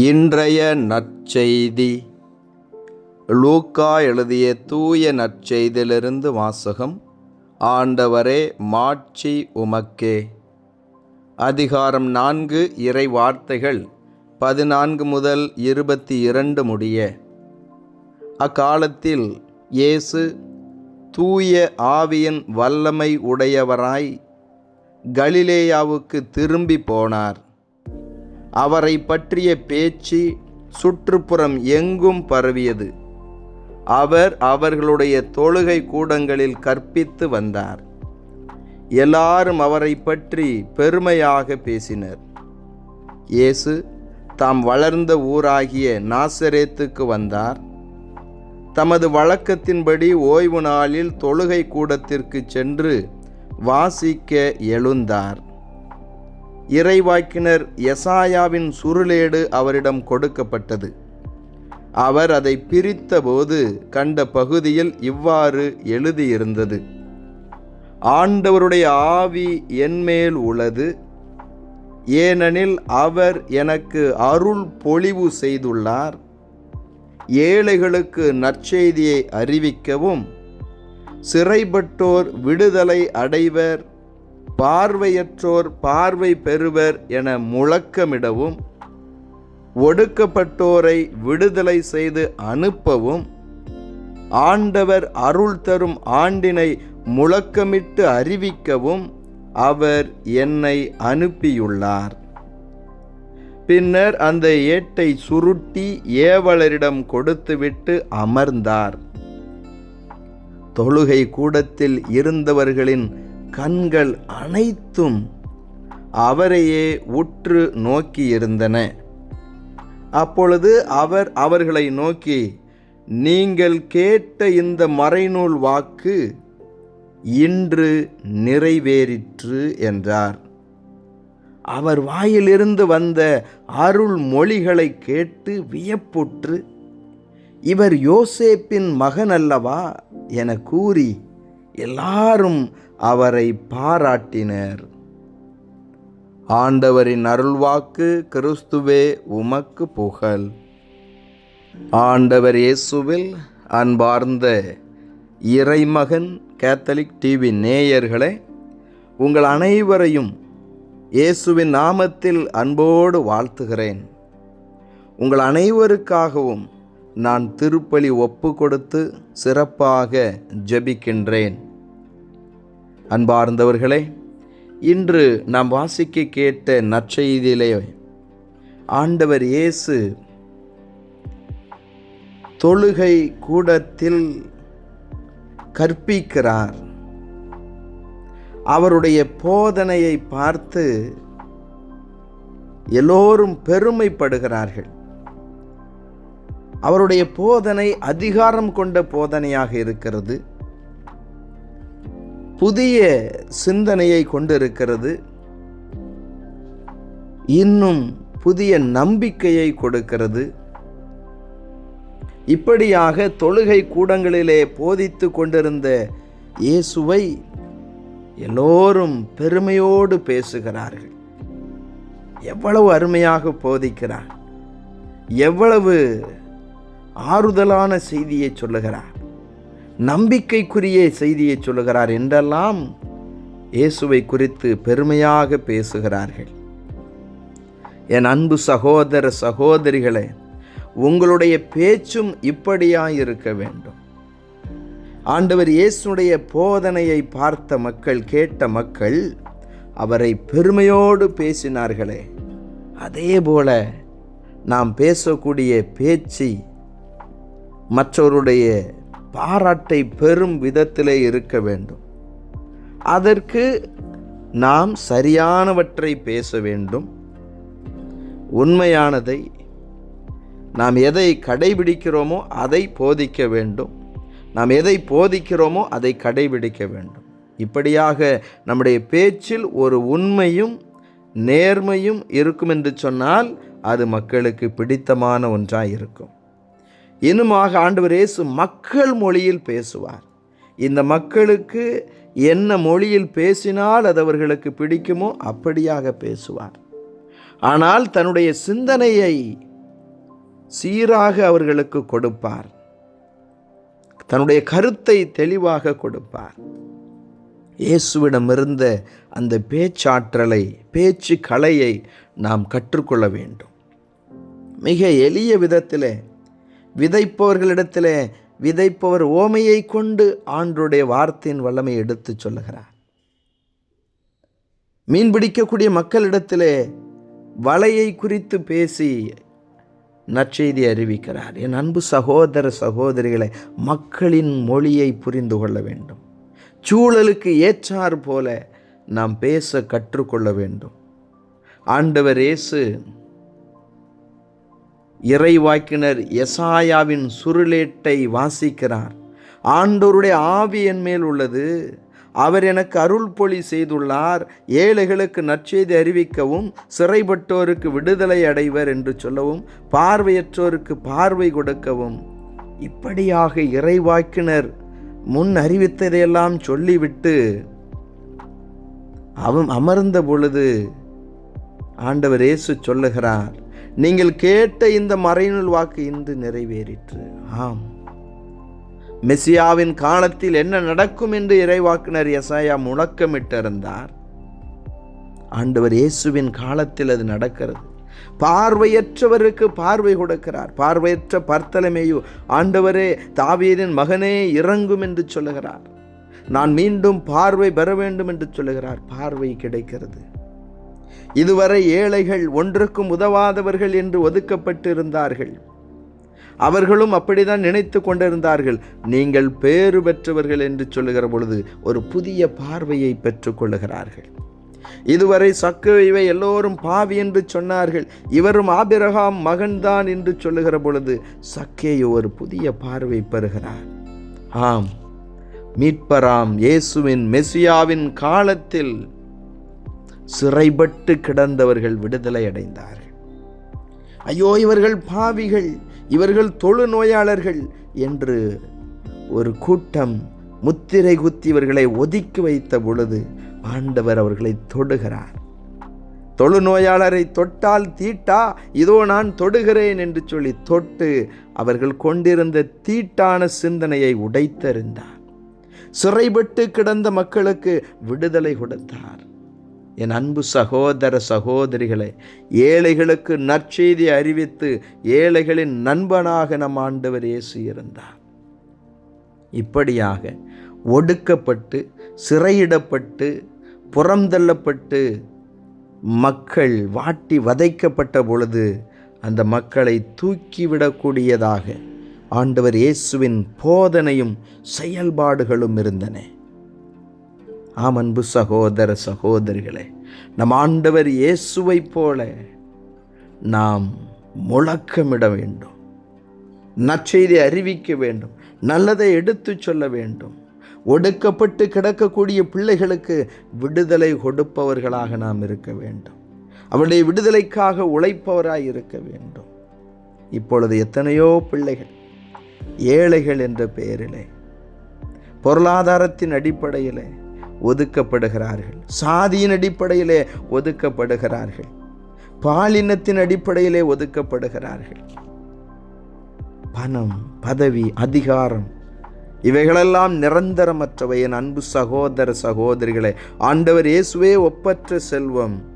இன்றைய நற்செய்தி. லூக்கா எழுதிய தூய நற்செய்தியிலிருந்து வாசகம் ஆண்டவரே மாட்சி உமக்கே. அதிகாரம் நான்கு இறை வார்த்தைகள் பதினான்கு முதல் இருபத்தி இரண்டு முடிய. அக்காலத்தில் இயேசு தூய ஆவியின் வல்லமை உடையவராய் கலிலேயாவுக்கு திரும்பி போனார். அவரை பற்றிய பேச்சு சுற்றுப்புறம் எங்கும் பரவியது. அவர் அவர்களுடைய தொழுகை கூடங்களில் கற்பித்து வந்தார். எல்லாரும் அவரை பற்றி பெருமையாக பேசினர். இயேசு தாம் வளர்ந்த ஊராகிய நாசரேத்துக்கு வந்தார். தமது வழக்கத்தின்படி ஓய்வு நாளில் தொழுகை கூடத்திற்கு சென்று வாசிக்க எழுந்தார். இறைவாக்கினர் எசாயாவின் சுருளேடு அவரிடம் கொடுக்கப்பட்டது. அவர் அதை பிரித்தபோது கண்ட பகுதியில் இவ்வாறு எழுதியிருந்தது. ஆண்டவருடைய ஆவி என்மேல் உள்ளது ஏனெனில் அவர் எனக்கு அருள் பொழிவு செய்துள்ளார். ஏழைகளுக்கு நற்செய்தியை அறிவிக்கவும் சிறைப்பட்டோர் விடுதலை அடைவர் பார்வையற்றோர் பார்வை பெறுவர் என முழக்கமிடவும் ஒடுக்கப்பட்டோரை விடுதலை செய்து அனுப்பவும் ஆண்டவர் அருள் தரும் ஆண்டினை முழக்கமிட்டு அறிவிக்கவும் அவர் என்னை அனுப்பியுள்ளார். பின்னர் அந்த ஏட்டை சுருட்டி ஏவலரிடம் கொடுத்துவிட்டு அமர்ந்தார். தொழுகை கூடத்தில் இருந்தவர்களின் கண்கள் அனைத்தும் அவரையே உற்று நோக்கியிருந்தன அப்பொழுது அவர் அவர்களை நோக்கி நீங்கள் கேட்ட இந்த மறைநூல் வாக்கு இன்று நிறைவேறிற்று என்றார். அவர் வாயிலிருந்து வந்த அருள் மொழிகளை கேட்டு வியப்புற்று இவர் யோசேப்பின் மகன் அல்லவா? என கூறி எல்லாரும் அவரை பாராட்டினர். ஆண்டவரின் அருள்வாக்கு கிறிஸ்துவே உமக்கு புகழ். ஆண்டவர் இயேசுவில் அன்பார்ந்த இறைமகன் கேத்தலிக் டிவி நேயர்களே உங்கள் அனைவரையும் இயேசுவின் நாமத்தில் அன்போடு வாழ்த்துகிறேன். உங்கள் அனைவருக்காகவும் நான் திருப்பலி ஒப்பு கொடுத்து சிறப்பாக ஜெபிக்கின்றேன். அன்பார்ந்தவர்களே இன்று நாம் வாசிக்க கேட்ட நற்செய்தியிலே ஆண்டவர் இயேசு தொழுகை கூடத்தில் கற்பிக்கிறார். அவருடைய போதனையை பார்த்து எல்லோரும் பெருமைப்படுகிறார்கள். அவருடைய போதனை அதிகாரம் கொண்ட போதனையாக இருக்கிறது. புதிய சிந்தனையை கொண்டிருக்கிறது. இன்னும் புதிய நம்பிக்கையை கொடுக்கிறது. இப்படியாக தொழுகை கூடங்களிலே போதித்து கொண்டிருந்த இயேசுவை எல்லோரும் பெருமையோடு பேசுகிறார்கள். எவ்வளவு அருமையாக போதிக்கிறார். எவ்வளவு ஆறுதலான செய்தியை சொல்லுகிறார். நம்பிக்கைக்குரிய செய்தியை சொல்லுகிறார் என்றெல்லாம் இயேசுவை குறித்து பெருமையாக பேசுகிறார்கள். என் அன்பு சகோதர சகோதரிகளே உங்களுடைய பேச்சும் இப்படியாக இருக்க வேண்டும். ஆண்டவர் இயேசுடைய போதனையை பார்த்த மக்கள் கேட்ட மக்கள் அவரை பெருமையோடு பேசினார்களே. அதே போல நாம் பேசக்கூடிய பேச்சு மற்றவருடைய பாராட்டை பெறும் விதத்திலே இருக்க வேண்டும். அதற்கு நாம் சரியானவற்றை பேச வேண்டும். உண்மையானதை நாம் எதை கடைபிடிக்கிறோமோ அதை போதிக்க வேண்டும். நாம் எதை போதிக்கிறோமோ அதை கடைபிடிக்க வேண்டும். இப்படியாக நம்முடைய பேச்சில் ஒரு உண்மையும் நேர்மையும் இருக்கும் என்று சொன்னால் அது மக்களுக்கு பிடித்தமான ஒன்றாக இருக்கும் இன்னுமாக ஆண்டவர் இயேசு மக்கள் மொழியில் பேசுவார். இந்த மக்களுக்கு என்ன மொழியில் பேசினால் அது அவர்களுக்கு பிடிக்குமோ அப்படியாக பேசுவார். ஆனால் தன்னுடைய சிந்தனையை சீராக அவர்களுக்கு கொடுப்பார். தன்னுடைய கருத்தை தெளிவாக கொடுப்பார். இயேசுவிடமிருந்த அந்த பேச்சாற்றலை பேச்சு கலையை நாம் கற்றுக்கொள்ள வேண்டும். மிக எளிய விதத்தில் விதைப்பவர்களிடத்தில் விதைப்பவர் ஓமையை கொண்டு ஆண்டுடைய வார்த்தையின் வல்லமை எடுத்துச் சொல்லுகிறார். மீன் பிடிக்கக்கூடிய மக்களிடத்திலே வலையை குறித்து பேசி நற்செய்தி அறிவிக்கிறார். என் அன்பு சகோதர சகோதரிகளை மக்களின் மொழியை புரிந்து கொள்ள வேண்டும். சூழலுக்கு ஏற்றார் போல நாம் பேச கற்றுக்கொள்ள வேண்டும். ஆண்டவர் இயேசு இறைவாக்கினர் எசாயாவின் சுருளேட்டை வாசிக்கிறார். ஆண்டோருடைய ஆவி என் மேல் உள்ளது. அவர் எனக்கு அருள் பொழி செய்துள்ளார். ஏழைகளுக்கு நற்செய்தி அறிவிக்கவும் சிறைப்பட்டோருக்கு விடுதலை அடைவர் என்று சொல்லவும் பார்வையற்றோருக்கு பார்வை கொடுக்கவும். இப்படியாக இறைவாக்கினர் முன் அறிவித்ததையெல்லாம் சொல்லிவிட்டு அவன் அமர்ந்த பொழுது ஆண்டவர் இயேசு சொல்லுகிறார் நீங்கள் கேட்ட இந்த மறைநூல் வாக்கு இன்று நிறைவேறிற்று. ஆம். மெசியாவின் காலத்தில் என்ன நடக்கும் என்று இறைவாக்கினர் எசாயா முழக்கமிட்டிருந்தார்? ஆண்டவர் இயேசுவின் காலத்தில் அது நடக்கிறது. பார்வையற்றவருக்கு பார்வை கொடுக்கிறார். பார்வையற்ற பர்த்தலமேயு ஆண்டவரே தாவீரின் மகனே இறங்கும் என்று சொல்லுகிறார். நான் மீண்டும் பார்வை பெற வேண்டும் என்று சொல்லுகிறார். பார்வை கிடைக்கிறது. இதுவரை ஏழைகள் ஒன்றுக்கும் உதவாதவர்கள் என்று ஒதுக்கப்பட்டிருந்தார்கள். அவர்களும் அப்படிதான் நினைத்து கொண்டிருந்தார்கள். நீங்கள் பேறு பெற்றவர்கள் என்று சொல்லுகிற பொழுது ஒரு புதிய பார்வையை பெற்றுக்கொள்ளுகிறார்கள் இதுவரை சக்கவைவை எல்லோரும் பாவி என்று சொன்னார்கள். இவரும் ஆபிரகாம் மகன்தான் என்று சொல்லுகிற பொழுது சக்கேயு ஒரு புதிய பார்வை பெறுகிறார். ஆம் மீட்பராம் இயேசுவின் மெசியாவின் காலத்தில் சிறைப்பட்டு கிடந்தவர்கள் விடுதலை அடைந்தார்கள். ஐயோ இவர்கள் பாவிகள் இவர்கள் தொழு நோயாளர்கள் என்று ஒரு கூட்டம் முத்திரை குத்தி இவர்களை ஒதுக்கி வைத்த பொழுது ஆண்டவர் அவர்களை தொடுகிறார். தொழுநோயாளரை தொட்டால் தீட்டா இதோ நான் தொடுகிறேன் என்று சொல்லி தொட்டு அவர்கள் கொண்டிருந்த தீட்டான சிந்தனையை உடைத்தறிந்தார். சிறைபட்டு கிடந்த மக்களுக்கு விடுதலை கொடுத்தார். என் அன்பு சகோதர சகோதரிகளை ஏழைகளுக்கு நற்செய்தி அறிவித்து ஏழைகளின் நண்பனாக நம் ஆண்டவர் இயேசு இருந்தார். இப்படியாக ஒடுக்கப்பட்டு சிறையிடப்பட்டு புறந்தள்ளப்பட்டு மக்கள் வாட்டி வதைக்கப்பட்ட பொழுது அந்த மக்களை தூக்கிவிடக்கூடியதாக ஆண்டவர் இயேசுவின் போதனையும் செயல்பாடுகளும் இருந்தன. ஆம் அன்பு சகோதர சகோதரிகளே நம் ஆண்டவர் இயேசுவைப் போல நாம் முழக்கமிட வேண்டும் நற்செய்தி அறிவிக்க வேண்டும் நல்லதை எடுத்துச் சொல்ல வேண்டும். ஒடுக்கப்பட்டு கிடக்கக்கூடிய பிள்ளைகளுக்கு விடுதலை கொடுப்பவர்களாக நாம் இருக்க வேண்டும். அவருடைய விடுதலைக்காக உழைப்பவராய் இருக்க வேண்டும். இப்பொழுது எத்தனையோ பிள்ளைகள் ஏழைகள் என்ற பெயரிலே பொருளாதாரத்தின் அடிப்படையிலே ஒதுக்கப்படுகிறார்கள். சாதியின் அடிப்படையிலே ஒதுக்கப்படுகிறார்கள். பாலினத்தின் அடிப்படையிலே ஒதுக்கப்படுகிறார்கள். பணம் பதவி அதிகாரம் இவைகளெல்லாம் நிரந்தரமற்றவை. என் அன்பு சகோதர சகோதரிகளே ஆண்டவர் இயேசுவே ஒப்பற்ற செல்வம்.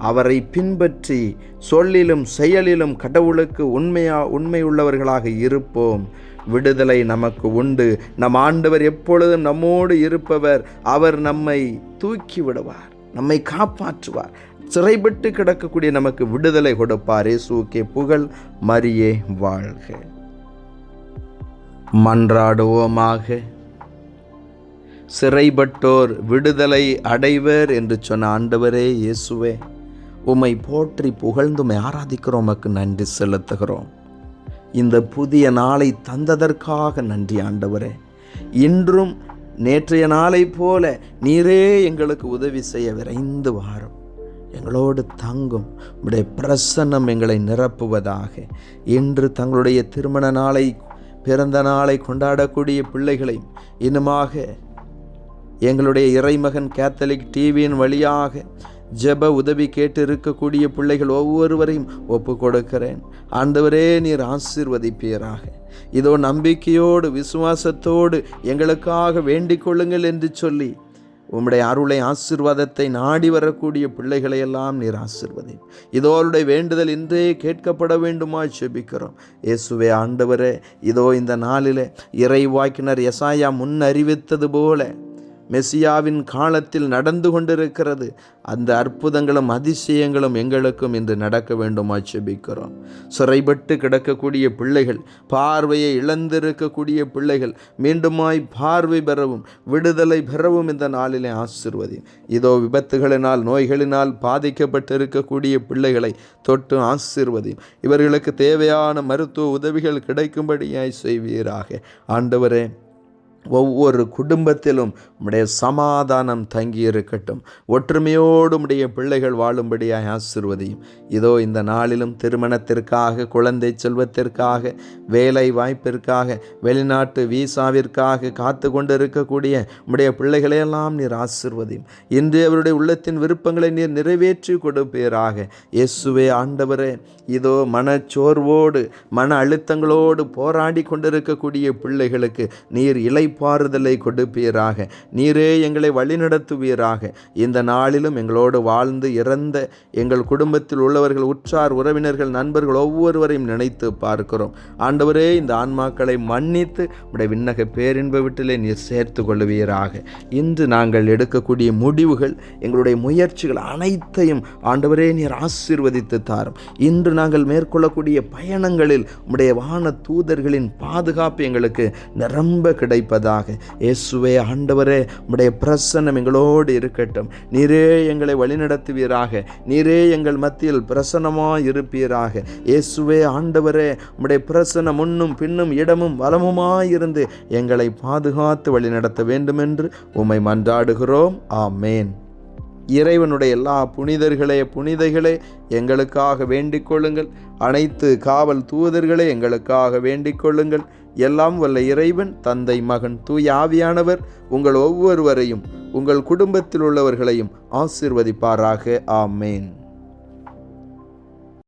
அவரை பின்பற்றி சொல்லிலும் செயலிலும் கடவுளுக்கு உண்மையா உண்மையுள்ளவர்களாக இருப்போம். விடுதலை நமக்கு உண்டு. நம் ஆண்டவர் எப்பொழுதும் நம்மோடு இருப்பவர். அவர் நம்மை தூக்கி விடுவார் நம்மை காப்பாற்றுவார். சிறைப்பட்டு கிடக்கக்கூடிய நமக்கு விடுதலை கொடுப்பார். இயேசுக்கே புகழ் மரியே வாழ்க. மன்றாடுவோமாக. சிறைப்பட்டோர் விடுதலை அடைவர் என்று சொன்ன ஆண்டவரே இயேசுவே. உம்மை போற்றி புகழ்ந்துமை ஆராதிக்கிறோம் உமக்கு நன்றி செலுத்துகிறோம். இந்த புதிய நாளை தந்ததற்காக நன்றி ஆண்டவரே. இன்றும் நேற்றைய நாளை போல நீரே எங்களுக்கு உதவி செய்ய விரைந்து வாரும். எங்களோடு தங்கும் உடைய பிரசன்னம் எங்களை நிரப்புவதாக. இன்று தங்களுடைய திருமண நாளை பிறந்த நாளை கொண்டாடக்கூடிய பிள்ளைகளை இன்னுமாக எங்களுடைய இறைமகன் கேத்தலிக் டிவியின் வழியாக ஜெப உதவி கேட்டு இருக்கக்கூடிய பிள்ளைகள் ஒவ்வொருவரையும் ஒப்பு கொடுக்கிறேன் ஆண்டவரே நீர் ஆசீர்வதிப்பீராக. இதோ நம்பிக்கையோடு விசுவாசத்தோடு எங்களுக்காக வேண்டிக் கொள்ளுங்கள் என்று சொல்லி உம்முடைய அருளை ஆசிர்வாதத்தை நாடி வரக்கூடிய பிள்ளைகளை எல்லாம் நீர் ஆசிர்வதி இதோருடைய வேண்டுதல் இன்றே கேட்கப்பட வேண்டுமா செபிக்கிறோம் இயேசுவே ஆண்டவரே இதோ இந்த நாளிலே இறைவாக்கினர் எசாயா முன் அறிவித்தது போல மெசியாவின் காலத்தில் நடந்து கொண்டிருக்கிறது. அந்த அற்புதங்களும் அதிசயங்களும் எங்களுக்கும் இன்று நடக்க வேண்டுமா ஆட்சேபிக்கிறோம் சிறைப்பட்டு கிடக்கக்கூடிய பிள்ளைகள் பார்வையை இழந்திருக்கக்கூடிய பிள்ளைகள் மீண்டுமாய் பார்வை பெறவும் விடுதலை பெறவும் இந்த நாளிலே ஆசிர்வதி இதோ விபத்துகளினால் நோய்களினால் பாதிக்கப்பட்டு இருக்கக்கூடிய பிள்ளைகளை தொட்டு ஆசிர்வதி இவர்களுக்கு தேவையான மருத்துவ உதவிகள் கிடைக்கும்படியாய் செய்வீராக. ஆண்டவரே ஒவ்வொரு குடும்பத்திலும் உடைய சமாதானம் தங்கி இருக்கட்டும் ஒற்றுமையோடு உடைய பிள்ளைகள் வாழும்படியாக ஆசிர்வதையும். இதோ இந்த நாளிலும் திருமணத்திற்காக குழந்தை செல்வத்திற்காக வேலை வாய்ப்பிற்காக வெளிநாட்டு வீசாவிற்காக காத்து கொண்டு இருக்கக்கூடிய உடைய பிள்ளைகளையெல்லாம் நீர் ஆசிர்வதையும். இன்று அவருடைய உள்ளத்தின் விருப்பங்களை நீர் நிறைவேற்றி கொடுப்பீராக. இயேசுவே ஆண்டவரே இதோ மனச்சோர்வோடு மன அழுத்தங்களோடு போராடி கொண்டிருக்கக்கூடிய பிள்ளைகளுக்கு நீர் இலைப்பாறுதலை கொடுப்பீராக. நீரே எங்களை வழிநடத்துவீராக. இந்த நாளிலும் எங்களோடு வாழ்ந்து இறந்த எங்கள் குடும்பத்தில் உள்ளவர்கள் உற்றார் உறவினர்கள் நண்பர்கள் ஒவ்வொருவரையும் நினைத்து பார்க்கிறோம். ஆண்டவரே இந்த ஆன்மாக்களை மன்னித்து உடைய விண்ணக பேரின்ப வீட்டிலே நீர் சேர்த்து கொள்ளுவீராக. இன்று நாங்கள் எடுக்கக்கூடிய முடிவுகள் எங்களுடைய முயற்சிகள் அனைத்தையும் ஆண்டவரே நீர் ஆசீர்வதித்து தாரும். இன்று நாங்கள் மேற்கொள்ளக்கூடிய பயணங்களில் உடைய வான தூதர்களின் பாதுகாப்பு எங்களுக்கு நிரம்ப கிடைப்பது கிடைப்பதாக இயேசுவே ஆண்டவரே உம்முடைய பிரசன்னம் எங்களோடு இருக்கட்டும். நீரே எங்களை வழிநடத்துவீராக. நீரே எங்கள் மத்தியில் பிரசன்னமாய் இருப்பீராக. இயேசுவே ஆண்டவரே உம்முடைய பிரசன்னம் முன்னும் பின்னும் இடமும் வளமுமாயிருந்து எங்களை பாதுகாத்து வழிநடத்த வேண்டும் என்று உம்மை மன்றாடுகிறோம். ஆமேன். இறைவனுடைய எல்லா புனிதர்களே புனிதைகளே எங்களுக்காக வேண்டிக் கொள்ளுங்கள். அனைத்து காவல் தூதர்களே எங்களுக்காக வேண்டிக் கொள்ளுங்கள். எல்லாம் வல்ல இறைவன் தந்தை மகன் தூய் ஆவியானவர் உங்கள் ஒவ்வொருவரையும் உங்கள் குடும்பத்தில் உள்ளவர்களையும் ஆசிர்வதிப்பாராக. ஆமேன்.